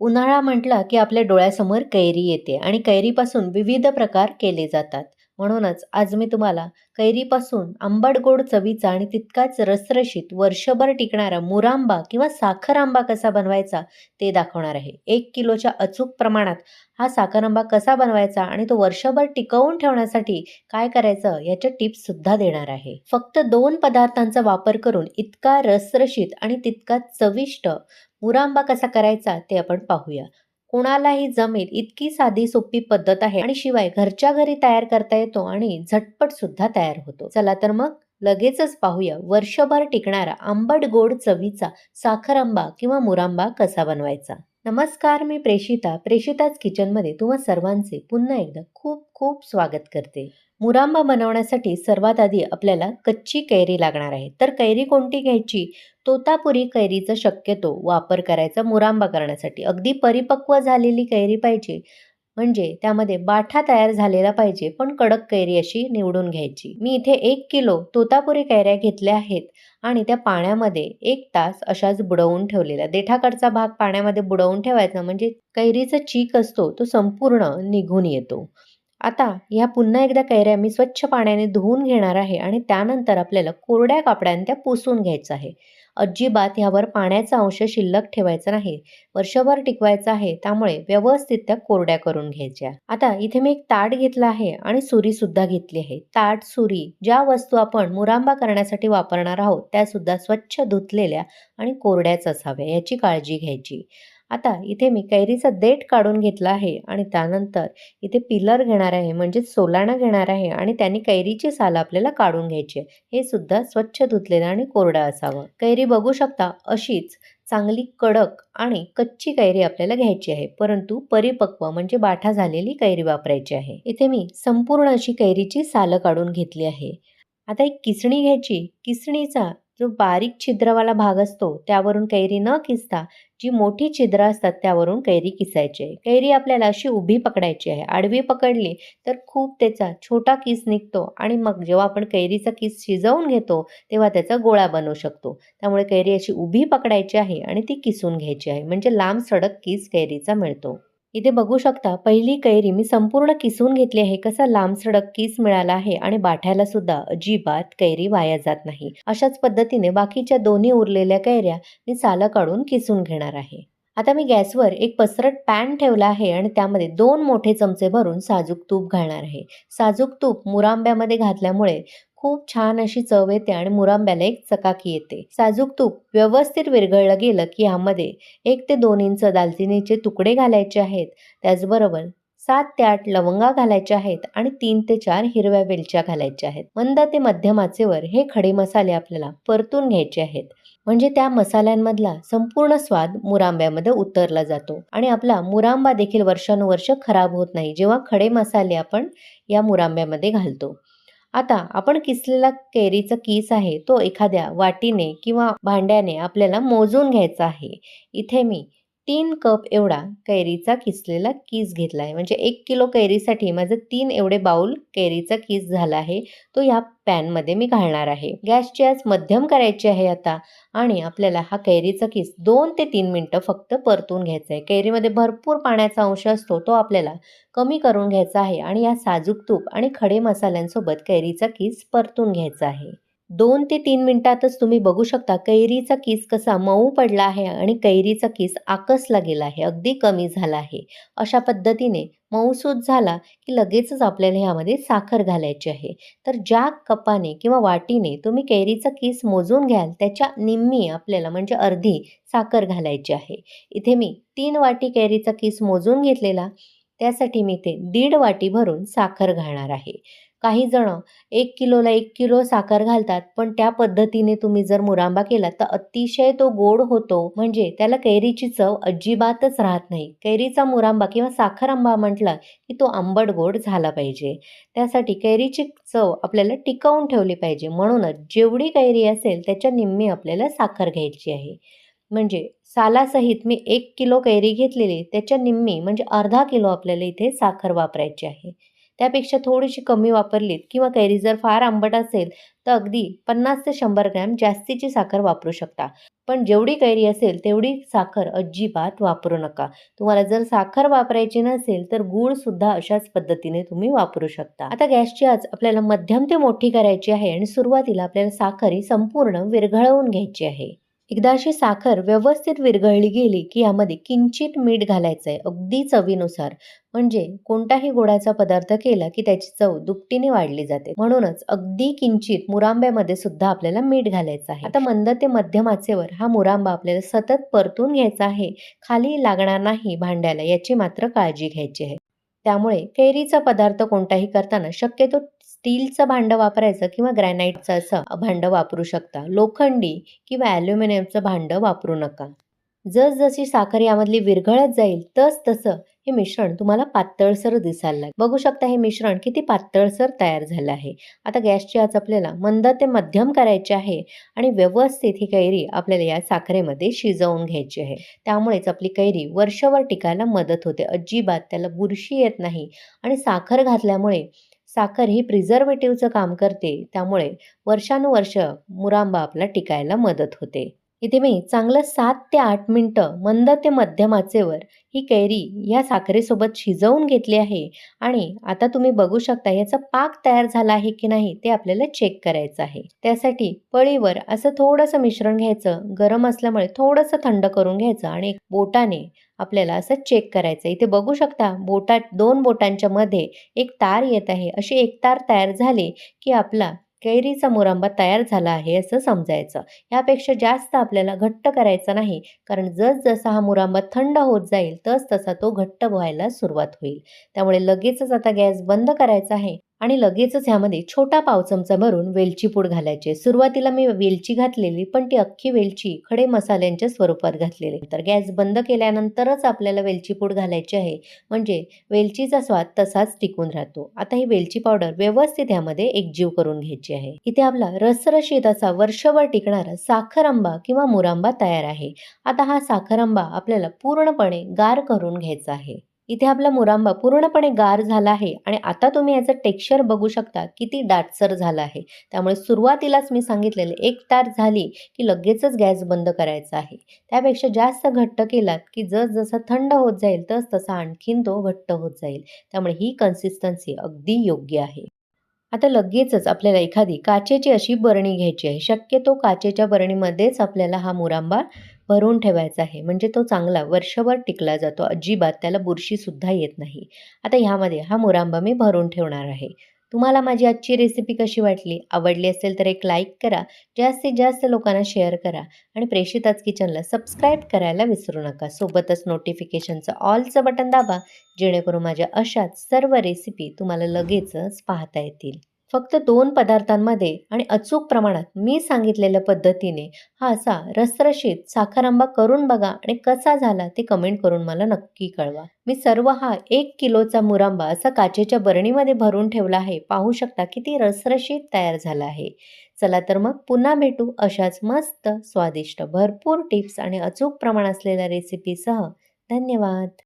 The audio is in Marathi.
उन्हाळा म्हटला की आपल्या डोळ्यासमोर कैरी येते आणि कैरीपासून विविध प्रकार केले जातात. म्हणूनच आज मी तुम्हाला कैरीपासून आंबट गोड चवीचा आणि तितकाच रसरशीत वर्षभर टिकणारा मुरांबा किंवा साखर आंबा कसा बनवायचा ते दाखवणार आहे. एक किलोच्या अचूक प्रमाणात हा साखर आंबा कसा बनवायचा आणि तो वर्षभर टिकवून ठेवण्यासाठी काय करायचं याच्या टिप्स सुद्धा देणार आहे. फक्त दोन पदार्थांचा वापर करून इतका रसरशीत आणि तितका चविष्ट मुरांबा कसा करायचा ते आपण पाहूया. कोणालाही जमेल इतकी साधी सोपी पद्धत आहे आणि शिवाय घरच्या घरी तयार करता येतो आणि झटपट सुद्धा तयार होतो. चला तर मग लगेचच पाहूया वर्षभर टिकणारा आंबट गोड चवीचा साखर आंबा किंवा मुरांबा कसा बनवायचा? नमस्कार मी प्रेषिता प्रेषिताच किचनमध्ये तुम्हा सर्वांचे पुन्हा एकदा खूप खूप स्वागत करते. मुरांबा बनवण्यासाठी सर्वात आधी आपल्याला कच्ची कैरी लागणार आहे. तर कैरी कोणती घ्यायची? तोतापुरी कैरीचा शक्यतो वापर करायचा मुरांबा करण्यासाठी. अगदी परिपक्व झालेली कैरी पाहिजे. म्हणजे त्यामध्ये बाठा तयार झालेला पाहिजे पण कडक कैरी अशी निवडून घ्यायची. मी इथे एक किलो तोतापुरी कैऱ्या घेतल्या आहेत आणि त्या पाण्यामध्ये एक तास अशाच बुडवून ठेवलेला देठाकडचा भाग पाण्यामध्ये बुडवून ठेवायचा. म्हणजे कैरीचा चीक असतो तो संपूर्ण निघून येतो. आता ह्या पुन्हा एकदा कैऱ्या मी स्वच्छ पाण्याने धुवून घेणार आहे आणि त्यानंतर आपल्याला कोरड्या कापड्याने त्या पुसून घ्यायचं आहे. अजिबात ह्यावर पाण्याचा अंश शिल्लक ठेवायचा नाही. वर्षभर टिकवायचा आहे त्यामुळे व्यवस्थित त्या कोरड्या करून घ्यायच्या. आता इथे मी एक ताट घेतला आहे आणि सुरी सुद्धा घेतली आहे. ताट सुरी ज्या वस्तू आपण मुरांबा करण्यासाठी वापरणार आहोत त्या सुद्धा स्वच्छ धुतलेल्या आणि कोरड्याच असाव्या याची काळजी घ्यायची. आता इथे मी कैरीचा देठ काढून घेतला आहे आणि त्यानंतर इथे पिलर घेणार आहे म्हणजे सोलाणा घेणार आहे आणि त्यांनी कैरीची साल आपल्याला काढून घ्यायची आहे. हे सुद्धा स्वच्छ धुतलेलं आणि कोरडं असावं. कैरी बघू शकता अशीच चांगली कडक आणि कच्ची कैरी आपल्याला घ्यायची आहे. परंतु परिपक्व म्हणजे बाठा झालेली कैरी वापरायची आहे. इथे मी संपूर्ण अशी कैरीची सालं काढून घेतली आहे. आता एक किसणी घ्यायची. किसणीचा जो बारीक छिद्रवाला भाग असतो त्यावरून कैरी न किसता जी मोठी छिद्र असतात त्यावरून कैरी किसायची आहे. कैरी आपल्याला अशी उभी पकडायची आहे. आडवी पकडली तर खूप त्याचा छोटा किस निघतो आणि मग जेव्हा आपण कैरीचा किस शिजवून घेतो तेव्हा त्याचा गोळा बनवू शकतो. त्यामुळे कैरी अशी उभी पकडायची आहे आणि ती किसून घ्यायची आहे. म्हणजे लांब सडक किस कैरीचा मिळतो. इथे बघू शकता पहिली कैरी मी संपूर्ण किसून घेतली आहे. कसा लांब सडक किस मिळाला आहे आणि बाठ्याला सुद्धा अजिबात कैरी वाया जात नाही. अशाच पद्धतीने बाकीच्या दोन्ही उरलेल्या कैऱ्या मी सालं काढून किसून घेणार आहे. आता मी गॅसवर एक पसरट पॅन ठेवला आहे आणि त्यामध्ये दोन मोठे चमचे भरून साजूक तूप घालणार आहे. साजूक तूप मुरांब्यामध्ये घातल्यामुळे खूप छान अशी चव येते आणि मुरांब्याला एक चकाकी येते. साजूक तूप व्यवस्थित विरघळलं गेलं की यामध्ये एक ते दोन इंच दालचिनीचे तुकडे घालायचे आहेत. त्याचबरोबर सात ते आठ लवंगा घालायच्या आहेत आणि तीन ते चार हिरव्या वेलच्या घालायच्या आहेत. मंद ते मध्यम आचेवर हे खडे मसाले आपल्याला परतून घ्यायचे आहेत. म्हणजे त्या मसाल्यांमधला संपूर्ण स्वाद मुरांब्यामध्ये उतरला जातो आणि आपला मुरांबा देखील वर्षानुवर्ष खराब होत नाही जेव्हा खडे मसाले आपण या मुरांब्यामध्ये घालतो. आता आपण किसलेला कैरीचा किस आहे तो एखाद्या वाटीने किंवा भांड्याने आपल्याला मोजून घ्यायचा आहे. इथे मी तीन कप एवढा कैरीचा किसलेला किस घेतला आहे म्हणजे एक किलो कैरीसाठी माझं तीन एवढे बाऊल कैरीचा किस झाला आहे. तो ह्या पॅनमध्ये मी घालणार आहे. गॅसची आज मध्यम करायची आहे आता आणि आपल्याला हा कैरीचा किस दोन ते तीन मिनटं फक्त परतून घ्यायचा आहे. कैरीमध्ये भरपूर पाण्याचा अंश असतो तो आपल्याला कमी करून घ्यायचा आहे आणि या साजूक तूप आणि खडे मसाल्यांसोबत कैरीचा किस परतून घ्यायचा आहे. दोन ते तीन मिनिटातच तुम्ही बघू शकता कैरीचा किस कसा मऊ पडला आहे आणि कैरीचा किस आकसला गेला आहे अगदी कमी झाला आहे. अशा पद्धतीने मऊसूत झाला की लगेचच आपल्याला ह्यामध्ये साखर घालायची आहे. तर ज्या कपाने किंवा वाटीने तुम्ही कैरीचा किस मोजून घ्याल त्याच्या निम्मी आपल्याला म्हणजे अर्धी साखर घालायची आहे. इथे मी तीन वाटी कैरीचा किस मोजून घेतलेला त्यासाठी मी ते दीड वाटी भरून साखर घालणार आहे. काही जण एक किलोला एक किलो साखर घालतात पण त्या पद्धतीने तुम्ही जर मुरांबा केला तर अतिशय तो गोड होतो. म्हणजे त्याला कैरीची चव अजिबातच राहत नाही. कैरीचा मुरांबा किंवा साखर आंबा म्हटला की तो आंबट गोड झाला पाहिजे. त्यासाठी कैरीची चव आपल्याला टिकवून ठेवली पाहिजे. म्हणूनच जेवढी कैरी असेल त्याच्या निम्मी आपल्याला साखर घ्यायची आहे. म्हणजे सालासहित मी एक किलो कैरी घेतलेली त्याच्या निम्मी म्हणजे अर्धा किलो आपल्याला इथे साखर वापरायची आहे. त्यापेक्षा थोडीशी कमी वापरलीत किंवा कैरी जर फार आंबट असेल तर अगदी पन्नास ते शंभर ग्रॅम जास्तीची साखर वापरू शकता. पण जेवढी कैरी असेल तेवढी साखर अजिबात वापरू नका. तुम्हाला जर साखर वापरायची नसेल तर गूळ सुद्धा अशाच पद्धतीने तुम्ही वापरू शकता. आता गॅसची आज आपल्याला मध्यम ते मोठी करायची आहे आणि सुरुवातीला आपल्याला साखर ही संपूर्ण विरघळवून घ्यायची आहे. एकदा अशी साखर व्यवस्थित विरघळली गेली की यामध्ये किंचित मीठ घालायचं आहे अगदी चवीनुसार. म्हणजे कोणताही गोडाचा पदार्थ केला की त्याची चव दुपटीने वाढली जाते. म्हणूनच अगदी किंचित मुरांब्यामध्ये सुद्धा आपल्याला मीठ घालायचं आहे. आता मंद ते मध्यम आचेवर हा मुरांबा आपल्याला सतत परतून घ्यायचा आहे. खाली लागणार नाही भांड्याला याची मात्र काळजी घ्यायची आहे. त्यामुळे कैरीचा पदार्थ कोणताही करताना शक्यतो स्टीलचं भांडं वापरायचं किंवा ग्रॅनाईटचं असं भांडं वापरू शकता. लोखंडी किंवा ॲल्युमिनियमचं भांडं वापरू नका. जसजशी साखर यामधली विरघळत जाईल तस तसं हे मिश्रण तुम्हाला पातळसर दिसायला लागेल. बघू शकता हे मिश्रण किती पातळसर तयार झालं आहे. आता गॅसची आज आपल्याला मंद ते मध्यम करायचे आहे आणि व्यवस्थित ही कैरी आपल्याला या साखरेमध्ये शिजवून घ्यायची आहे. त्यामुळेच आपली कैरी वर्षभर टिकायला मदत होते. अजिबात त्याला बुरशी येत नाही आणि साखर घातल्यामुळे साखर ही प्रिझर्वेटिव्हचं काम करते. त्यामुळे वर्षानुवर्ष मुरांबा आपला टिकायला मदत होते. इथे मी चांगलं सात ते आठ मिनटं मंद ते मध्यम आचेवर ही कैरी या साखरेसोबत शिजवून घेतली आहे. आणि आता तुम्ही बघू शकता याचा पाक तयार झाला आहे की नाही ते आपल्याला चेक करायचं आहे. त्यासाठी पळीवर असं थोडंसं मिश्रण घ्यायचं गरम असल्यामुळे थोडंसं थंड करून घ्यायचं आणि बोटाने आपल्याला असं चेक करायचं. इथे बघू शकता बोटात दोन बोटांच्या मध्ये एक तार येत आहे. अशी एक तार तयार झाली की आपला कैरीचा मुरांबा तयार झाला आहे असं समजायचं. यापेक्षा जास्त आपल्याला घट्ट करायचा नाही कारण जसजसा हा मुरांबा थंड होत जाईल तस तसा तो घट्ट व्हायला सुरुवात होईल. त्यामुळे लगेचच आता गॅस बंद करायचा आहे. आणि लगेचच ह्यामध्ये छोटा पाव चमचा भरून वेलची पूड घालायची. सुरुवातीला मी वेलची घातलेली पण ती अख्खी वेलची खडे मसाल्यांच्या स्वरूपात घातलेली. तर गॅस बंद केल्यानंतरच आपल्याला वेलची पूड घालायची आहे. म्हणजे वेलचीचा स्वाद तसाच टिकून राहतो. आता ही वेलची पावडर व्यवस्थित ह्यामध्ये एकजीव करून घ्यायची आहे. इथे आपला रसरशीत असा वर्षभर टिकणारा साखर आंबा किंवा मुरांबा तयार आहे. आता हा साखर आंबा आपल्याला पूर्णपणे गार करून घ्यायचा आहे. इथे आपला मुरांबा पूर्णपणे गार झाला आहे आणि आता तुम्ही याचं टेक्स्चर बघू शकता किती दाटसर झाला आहे. त्यामुळे सुरुवातीलाच मी सांगितलेलं एक तार झाली की लगेचच गॅस बंद करायचा आहे. त्यापेक्षा जास्त घट्ट केलात की जसजसा थंड होत जाईल तस तसा आणखीन तो घट्ट होत जाईल. त्यामुळे ही कन्सिस्टन्सी अगदी योग्य आहे. आता लगेचच आपल्याला एखादी काचेची अशी बरणी घ्यायची आहे. शक्यतो काचेच्या बरणीमध्येच आपल्याला हा मुरांबा भरून ठेवायचा आहे. म्हणजे तो चांगला वर्षभर टिकला जातो. अजिबात त्याला बुरशीसुद्धा येत नाही. आता ह्यामध्ये हा मुरांबा मी भरून ठेवणार आहे. तुम्हाला माझी आजची रेसिपी कशी वाटली? आवडली असेल तर एक लाईक करा. जास्तीत जास्त लोकांना शेअर करा. आणि प्रेषिताच किचनला सबस्क्राईब करायला विसरू नका. सोबतच नोटिफिकेशनचं ऑलचं बटन दाबा. जेणेकरून माझ्या अशाच सर्व रेसिपी तुम्हाला लगेचच पाहता येतील. फक्त दोन पदार्थांमध्ये आणि अचूक प्रमाणात मी सांगितलेल्या पद्धतीने हा असा रसरशीत साखरांबा करून बघा आणि कसा झाला ते कमेंट करून मला नक्की कळवा. मी सर्व हा एक किलोचा मुरांबा असा काचेच्या बरणीमध्ये भरून ठेवला आहे. पाहू शकता किती रसरशीत तयार झाला आहे. चला तर मग पुन्हा भेटू अशाच मस्त स्वादिष्ट भरपूर टिप्स आणि अचूक प्रमाण असलेल्या रेसिपीसह धन्यवाद.